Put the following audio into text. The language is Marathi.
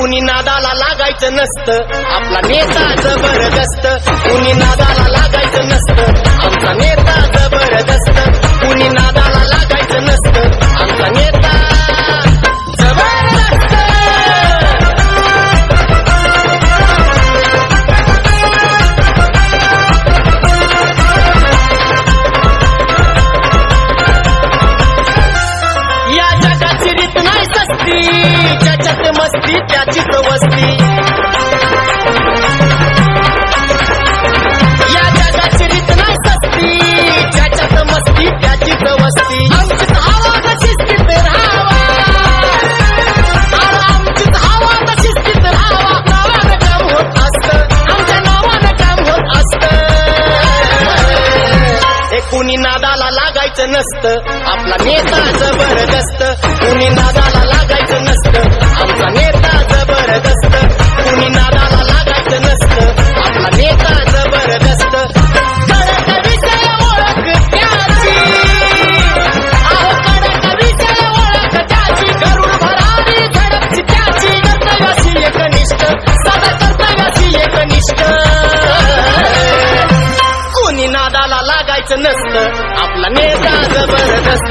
कुणी नादाला लागायचं नसतं. आपला नेता जबरदस्त. कुणी नादाला लागायचं नसतं. आमचा नेता जबरदस्त. कुणी नादाला लागायचं नसतं. आमचा नेता जबरदस्त. या जगाची रीत नाही सस्ती ज्याच्यात मस्ती त्याची वस्ती या जगाची रीत नाही सस्ती ज्याच्यात मस्ती त्याची वस्ती स्थित राहावा. स्थित राहावा. नावानं काम होत असतं आमच्या नावानं काम होत नादाला लागायचं नसतं आपला नेता जबरदस्त. कुणी नसलं आपला नेता जबरदस्त.